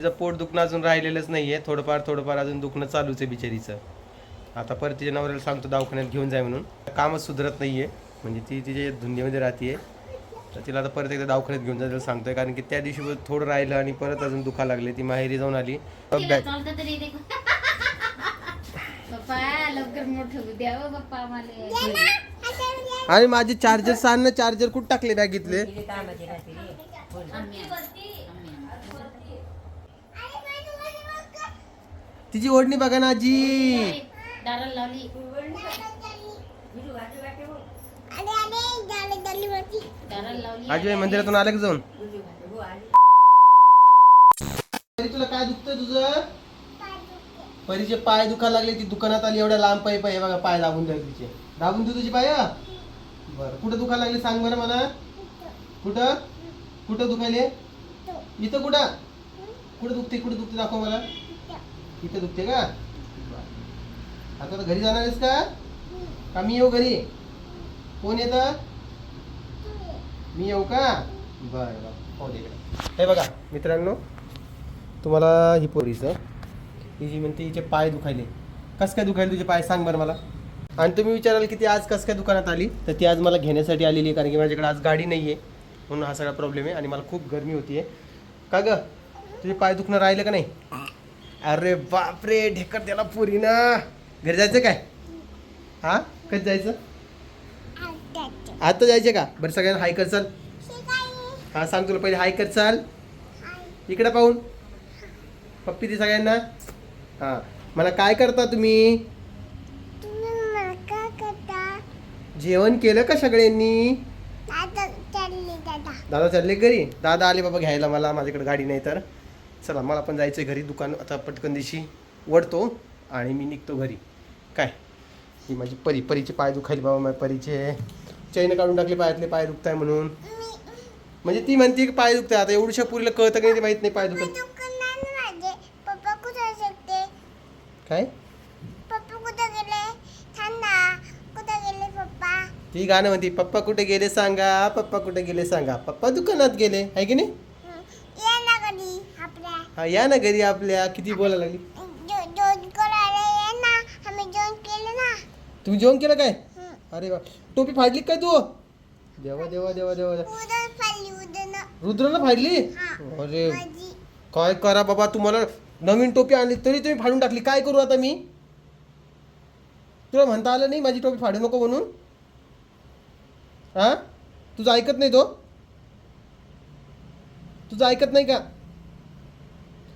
तिचं पोट दुखणं अजून राहिलेलंच नाहीये. थोडंफार थोडंफार अजून दुखणं चालूच आहे बिचारीचं. आता परत तिच्या नवऱ्याला सांगतो दवाखान्यात घेऊन जाय म्हणून. कामच सुधरत नाहीये. म्हणजे ती तिच्या धुंदीमध्ये राहतीये. तर तिला आता परत एकदा दवाखान्यात घेऊन जायला सांगतोय. कारण की त्या दिवशी थोडं राहिलं आणि परत अजून दुखा लागले. ती माहेरी जाऊन आली. हो आणि माझे चार्जर सांग ना चार्जर कुठं टाकले बॅगीतले? तिची ओढणी बघा ना आजी. दाराला लावली. दाराला लावली. आजी मंदिरातून आलं का जाऊन? परी, तुला काय दुखतंय तुझं? परीचे पाय दुखायला लागले ती दुकानात आली एवढ्या लांब पाय पाय. बघा पाय दाबून द्या तिचे. दाबून देऊ तुझी पाय बर. कुठं दुखायला लागले सांग बरं मला. कुठं? कुठं दुखायले? इथं कुठं? कुठं दुखते कुठं दुखते दाखव मला. इथं दुखते का? आता तर घरी जाणार आहेस का? का मी येऊ घरी? कोण येतं? मी येऊ का? बरं बरं. हो, पाहू हे बघा मित्रांनो तुम्हाला ही पोरीचं ही जी म्हणते हिचे पाय दुखायले. कस काय दुखायले तुझे पाय? सांग बरं मला. आणि तुम्ही विचाराल की ती आज कस काय दुकानात आली? तर ती आज मला घेण्यासाठी आलेली आहे कारण की माझ्याकडे आज गाडी नाही आहे म्हणून हा सगळा प्रॉब्लेम आहे आणि मला खूप गरमी होती आहे का ग? तुझे पाय दुखणं राहिलं का नाही? अरे बापरे ढेकर त्याला पुरी ना घरी जायचं काय? हा? कधी जायचं? आता जायचं का? बरं सगळ्यांना हाय कर चाल. हा सांग तुला पहिले हाय कर चाल. इकडे पाहून. पप्पी ते सगळ्यांना. हा. मला काय करता तुम्ही? जेवण केलं का सगळ्यांनी? दादा चालले घरी. दादा आले बाबा घ्यायला मला. माझ्याकडे गाडी नाही तर. चला मला पण जायचं घरी. दुकान आता पटकन दिवशी वडतो आणि मी निघतो घरी. काय? ही माझी परी परीचे पाय दुखायले बाबा माझ्या परीचे. चैन काढून टाकले पायातले पाय दुखताय म्हणून. म्हणजे ती म्हणते की पाय दुखताय. आता एवढ्या पुरीला कळतं की नाही माहीत नाही पाय दुखत. काय? ती गाणं म्हणते पप्पा कुठे गेले सांगा? पप्पा कुठे गेले सांगा? पप्पा दुकानात गेले. आहे की नाही हं. ये ना कधी आपल्या हा या ना घरी आपल्या. किती बोलायला लागली? ना ना. तुम्ही जेवण केलं काय. अरे वा. टोपी फाडली काय तू? देवा देवा देवा देवा उदर रुद्राला फाडली हा. अरे. काय करा बाबा तुम्हाला नवीन टोपी आणली तरी तुम्ही फाडून टाकली. काय करू आता मी? तुला म्हणता आलं नाही माझी टोपी फाडू नको म्हणून? हा? तुझं ऐकत नाही तो? तुझं ऐकत नाही का?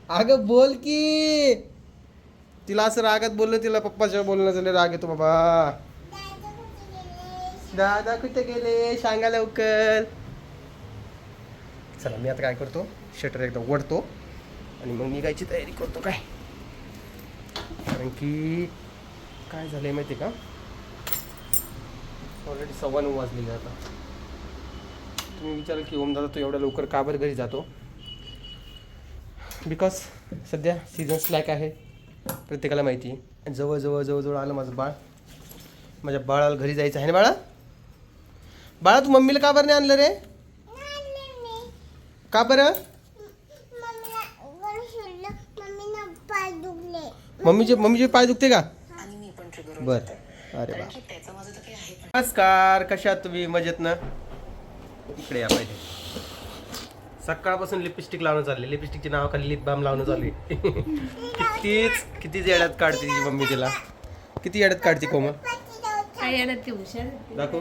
अगं बोल की. तिला असं रागात बोललं तिला पप्पाच्या बोलणं झालं राग येतो बाबा. दादा कुठे गेले? सांगा लवकर. चला मी आता काय करतो? शटर एकदा ओढतो आणि मग निघायची तयारी करतो काय? कारण की काय झालंय माहिती का? ऑलरेडी सव्वा नऊ वाजलेले आता. तुम्ही विचाराल की ओम दादा तो एवढ्या लवकर का बरं घरी जातो? बिकॉज सध्या सीझन स्लॅक आहे प्रत्येकाला माहिती आहे. जवळ जवळ जवळ जवळ आलं माझं बाळ. माझ्या बाळाला घरी जायचं आहे ना बाळा? बाळा तू मम्मीला का बरं नाही आणलं रे? का बरं? मम्मीचे मम्मीचे पाय दुखते का? बर. अरे बा नमस्कार कशा तुम्ही? मजेत ना? इकडे या पाहिजे सकाळपासून लिपस्टिक लावणं चालले लिपस्टिकच्या नावाखाली लिप बाम लावणं चालू आहे कितीच कितीच येड्यात काढते तिची मम्मी तिला. किती येड्यात काढते कोमल? काय येणार ते हुशार? दाखव.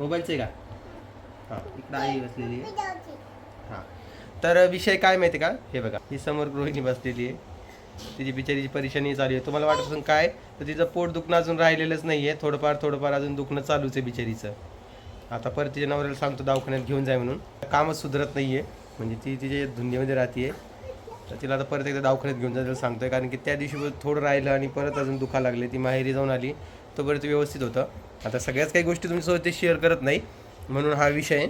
मोबाईलचे का? हां इकडे आई बसलेली आहे. हा. तर विषय काय माहिती का? हे बघा. ही समोर गृहिणी बसलेली आहे. तिची बिचारीची परेशानी चालू आहे. तुम्हाला वाटत असून काय? तर तिचं पोट दुखणं अजून राहिलेलंच नाही आहे थोडंफार थोडंफार अजून दुखणं चालूच आहे बिचारीचं. आता परत तिच्या नवऱ्याला सांगतो दवाखान्यात घेऊन जाय म्हणून. कामच सुधरत नाही आहे म्हणजे ती तिच्या धुंदीमध्ये राहते तर तिला आता परत एकदा दवाखान्यात घेऊन जायला सांगतोय. कारण की त्या दिवशी थोडं राहिलं आणि परत अजून दुखा लागले. ती माहेरी जाऊन आली. तोपर्यंत व्यवस्थित होतं. आता सगळ्याच काही गोष्टी तुमच्यासोबत ते शेअर करत नाही. म्हणून हा विषय आहे.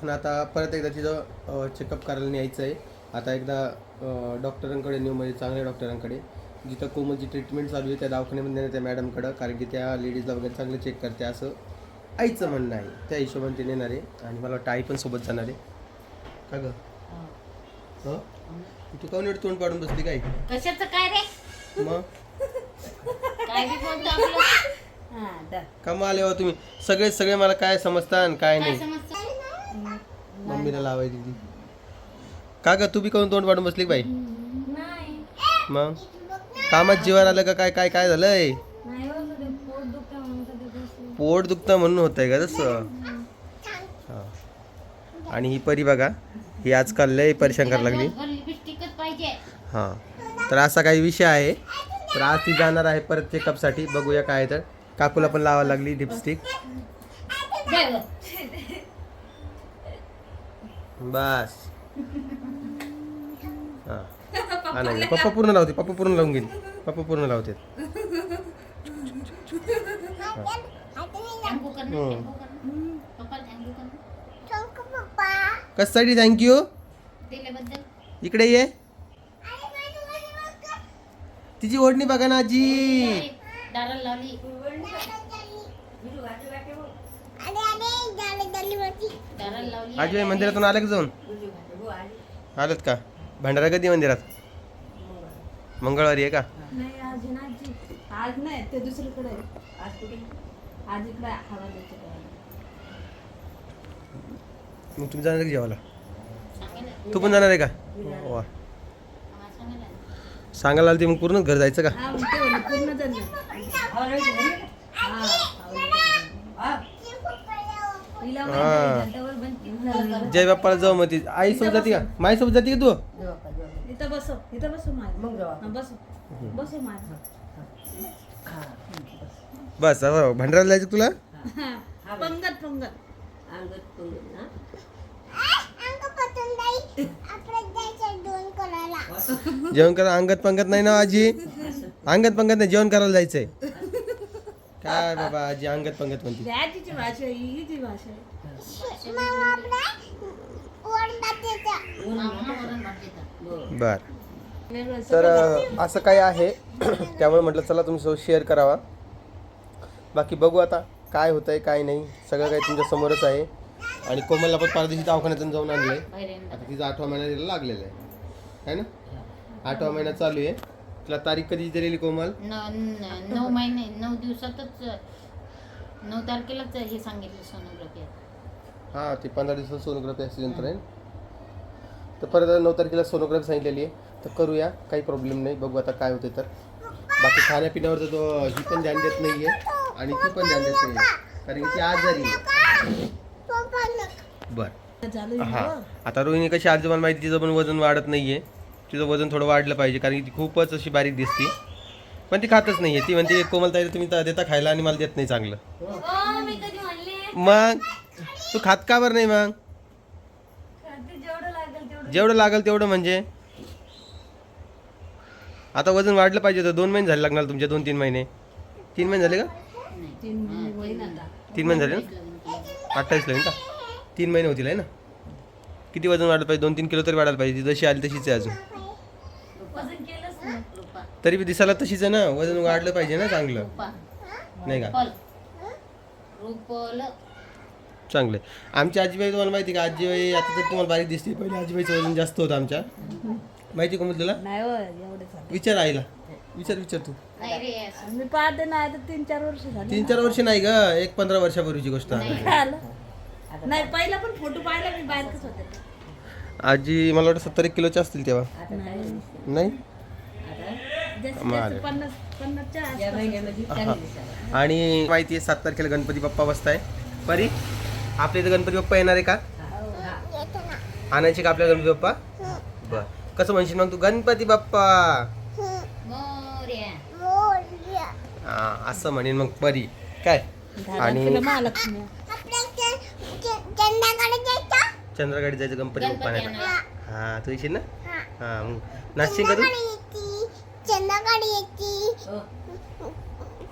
पण आता परत एकदा तिचं चेकअप करायला न्यायचं आहे. आता एकदा डॉक्टरांकडे नेऊ म्हणजे चांगल्या डॉक्टरांकडे जिथं कोमलची ट्रीटमेंट चालू आहे त्या दवाखान्यामध्ये नेणार त्या मॅडमकडं कारण की त्या लेडीजला वगैरे चांगलं चेक करते असं. आईचं म्हणणं आहे त्या हिशोबाने ते नेणार आहे आणि मला वाटतं आई पण सोबत जाणार आहे. का गं? हं? तू काऊन तोंड पाडून बसली काय? कशाचं काय रे? मग? काय बी बोलतो आपलं. हा दा. कमाल आहे हो तुम्ही. सगळे सगळे मला काय समजता आणि काय काय नाही. समजतं? मम्मीला लावायची ती का ग तू बी काऊन तोंड पाडून बसली बाई? मग? कामात जीवन आलं का काय काय काय झालंय नाही हो थोडं पोट दुखतं म्हणून कधी बसली. पोट दुखतं म्हणून होत आहे का तसं? हा. आणि ही परी बघा ही आजकाल लय परेशान करायला लागली. हां. तर असा काही विषय आहे. तर आज ती जाणार आहे परत चेकअपसाठी बघूया काय तर. काकूला पण लावायला लागली लिपस्टिक. बस. हां. नाही पप्पा पूर्ण लावते पप्पा पूर्ण लावून गेली पप्पा पूर्ण लावते थँक्यू कर ना, हं. थँक्यू कर ना. पप्पाला थँक्यू कर ना. थँक्यू पप्पा कशासाठी थँक्यू इकडे ये. तिची ओढणी बघा ना आजी. आजी मंदिरातून आले का जाऊन? आलेत का? भंडारा कधी मंदिरात? मंगळवारी आहे का? नाही आज नाही आज. नाही ते दुसरीकडे मग तुम्ही जाणार का जेवायला? तू पण जाणार आहे का? वा. सांगायला आली मग पूर्ण घर जायचं का? हा मग ते जय बाप्पाला जाऊ मग ती. आई सोबत जाते का? माई सोबत जाते का तू? इथं बसव इथं बसव माझ. बसव. बसव माझ. बस आता भंडाराला जायचं तुला? पंगत पंगत. जेवण करा अंगत पंगत नाही ना आजी? अंगत पंगत नाही जेवण करायला जायचंय. काय बाबा आजी अंगत पंगत म्हणते. भाषा आहे ही जी भाषा आहे. बर. तर असं काय आहे. त्यामुळे म्हटलं चला तुमच्यासोबत शेअर करावा. बाकी बघू आता काय होतंय काय नाही. सगळं काही तुमच्या समोरच आहे. आणि कोमलला पण परदेशी दवाखान्यातून जाऊन बाहेर येणार. आता तिचा आठवा महिना तिला लागलेला आहे. है ना? आठवा महिना चालू आहे. तुला तारीख कधी दिलेली कोमल? नऊ महिने नऊ दिवसातच नऊ तारखेलाच हे सांगितलं सोनोग्राफी हां ते पंधरा दिवसात सोनोग्राफी ॲक्सिडेंट आहे तर परत नऊ तारखेला सोनोग्राफी सांगितलेली आहे. तर करूया काही प्रॉब्लेम नाही. बघू आता काय होते तर. बाकी खाण्यापिण्यावर तर तो ही पण ध्यान देत नाही आहे आणि ती पण ध्यान देत कारण की ती आजारी आहे. आता रोहिणी कशी आज मला माहिती तिचं पण वजन वाढत नाहीये. तिचं वजन थोडं वाढलं पाहिजे कारण की ती खूपच अशी बारीक दिसते. पण ती खातच नाही आहे ती म्हणते कोमल ताई तुम्ही देता खायला आणि मला देत नाही चांगलं. मग? तू खात का बरं नाही मग? जेवढं लागेल तेवढं तेवढं म्हणजे? आता वजन वाढलं पाहिजे तर दोन महिने झाले लागणार तुमचे दोन तीन महिने. तीन महिने झाले का? तीन महिने झाले ना? अठ्ठावीस लागेल का? तीन महिने होतील आहे ना? किती वजन वाढलं पाहिजे? दोन तीन किलो तरी वाढायला पाहिजे. जशी आली तशीच आहे अजून. तरी बी दिसायला तशीच आहे ना? वजन वाढलं पाहिजे ना चांगलं. नाही का? चांगलं आहे. आमची आजीबाई तुम्हाला माहिती का? आजीबाई आता तरी तुम्हाला बारीक दिसते. पहिले आजीबाईचं वजन जास्त होतं आमच्या. माहिती का मग तुला? हो विचार आईला. विचार विचार तू. नाही रे असं मी पाहते ना आता तीन चार वर्ष झाले. तीन चार वर्ष नाही ग एक पंधरा वर्षापूर्वीची गोष्ट. आहे आलं नाही पहिला पण फोटो पाहिला मी बाहेरच होते. आजी मला वाटतं सत्तर एक किलोचे असतील तेव्हा. नाही. नाही? जास्तीत मग जास्त आले. पन्नास पन्नासच्या आसपास. हा. आणि माहिती आहे सात तारखेला गणपती बाप्पा बसताय. परी आपल्या इथं गणपती बाप्पा येणार आहे का? ना आणायचे का आपल्या गणपती बाप्पा? बर. कसं म्हणशील मग तू? गणपती बाप्पा! हा असं म्हणेन मग परी. काय? आणि- चंद्रगाडी जायचं गणपती बाप्पा गणपती नाही येणार. हा. तू येशील ना? हा. हा मग नाचशील का तू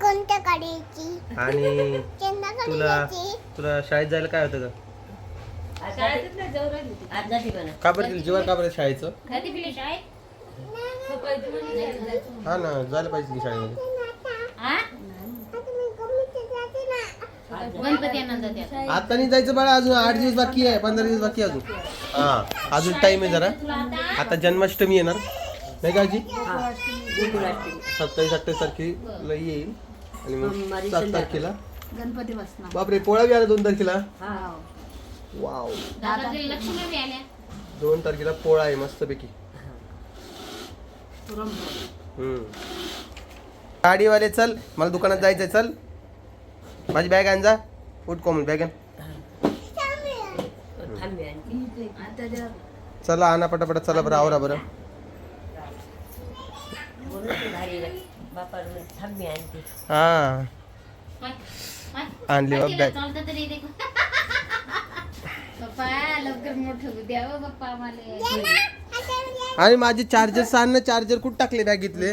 कोणत्या कडे यायची आणि तुला तुला शाळेत जायला काय होतं का. का बरं तिला जेवण का बरं शाळेचं. हा ना जायला पाहिजे की शाळेमध्ये. आता मी गमतीत जाते ना गणपती आनंदात येतात. आता नाही जायचं बाळा अजून आठ दिवस बाकी आहे पंधरा दिवस बाकी आहे अजून. हा अजून टाइम आहे जरा. आता जन्माष्टमी येणार. नाही का आजी? सत्तावीस अठ्ठावीस तारखेला येईल. आणि मग सात तारखेला. गणपती बसणार. बापरे पोळा बी आला दोन तारखेला? वाव. दोन तारखेला पोळा आहे मस्तपैकी. हम्म. गाडीवाले चल. मला दुकानात जायचं आहे चल. माझी बॅग आण जा. उठ कोमल बॅग आण. चला आणा पटापट चला बरं आवरा बरं. हा. आणली पाय बघ बॅग आणि माझे चार्जर सांग चार्जर कुठं टाकले बॅग घेतले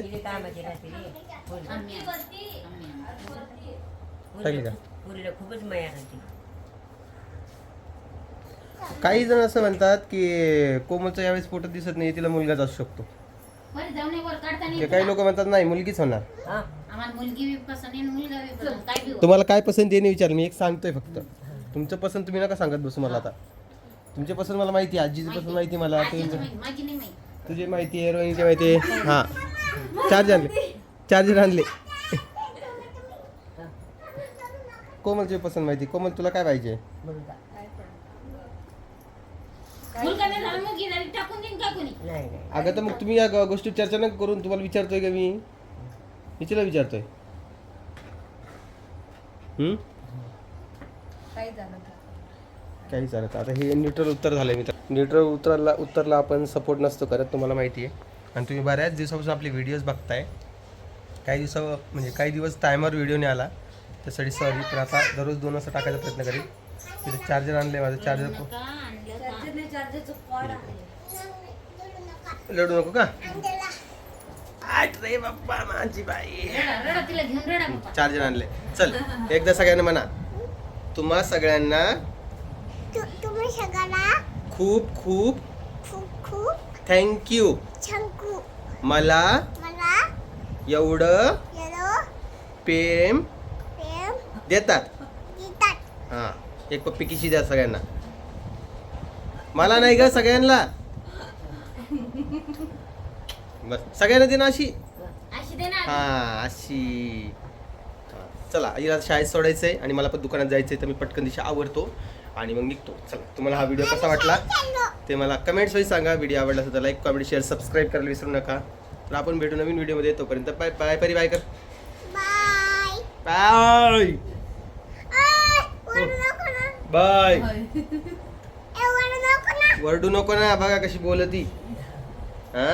टाकले का? पुरीला खूपच माया राहते. काही जण असं म्हणतात की कोमलचा यावेळेस फोटो दिसत नाही तिला मुलगाच असू शकतो. बरं जाऊन ये वर काढता नाही ते काही लोक म्हणतात नाही मुलगीच होणार. हा. आम्हाला मुलगी बी पसंत आहे मुलगा बी पसंत काय बी हो. तुम्हाला काय पसंत आहे नाही विचार मी एक सांगतोय फक्त. तुमचं पसंत तुम्ही नका सांगत बसू मला आता. तुमचे पसंत मला माहिती आहे आजीची पसंत माहिती मला आजीची तुझी. माहिती, माझी नाही माहिती. तुझी माहिती आहे रोहिणीची माहिती आहे. हा. चार्जर आणले चार्जर आणले. कोमलची पसंत माहिती. कोमल तुला काय पाहिजे? झाला झाली अगं तर मग तुम्ही या ग- गोष्टी चर्चा नका करून. तुम्हाला विचारतोय का मी? तिला विचारतोय. हम्म? काही झालं तर. काही चालत आता हे न्यूट्रल उत्तर झालंय मित्र. न्यूट्रल उत्तरला उत्तरला आपण सपोर्ट नसतो करत तुम्हाला माहिती आहे आणि तुम्ही बऱ्याच दिवसापासून आपले व्हिडिओज बघताय. काही दिवसा म्हणजे काही दिवस टायमर व्हिडिओ नाही आला. त्यासाठी सॉरी पण आता दररोज दोन वाजता टाकायचा प्रयत्न करेल तिथे चार्जर आणले माझं चार्जर का आणलं का चार्जरचं कॉड आहे लढू नको का? रे बाप्पा माझी बाई. चार्जर आणले. चल एकदा सगळ्यांना म्हणा. तुम्हा सगळ्यांना खूप खूप खूप खूप थँक्यू मला एवढं येलो प्रेम देतात. हां एक पप्पी किशी द्या सगळ्यांना. मला नाही ग सगळ्यांना. बस सगळ्यांना दे ना अशी. अशी दे ना. हा अशी. चला हिला शाळेत सोडायचंय आणि मला पण दुकानात जायचंय तर मी पटकन दिशा आवरतो आणि मग निघतो. चला तुम्हाला हा व्हिडिओ कसा वाटला? ते मला कमेंट्समध्ये सांगा. व्हिडिओ आवडला असेल तर लाईक कमेंट शेअर सबस्क्राईब करायला विसरू नका. तर आपण भेटू नवीन व्हिडिओमध्ये. तोपर्यंत बाय बाय परी बाय कर. बाय. बाय. वरडू नको ना. बाय. ए वरडू नको ना. वरडू नको ना बघा कशी बोलती. हा?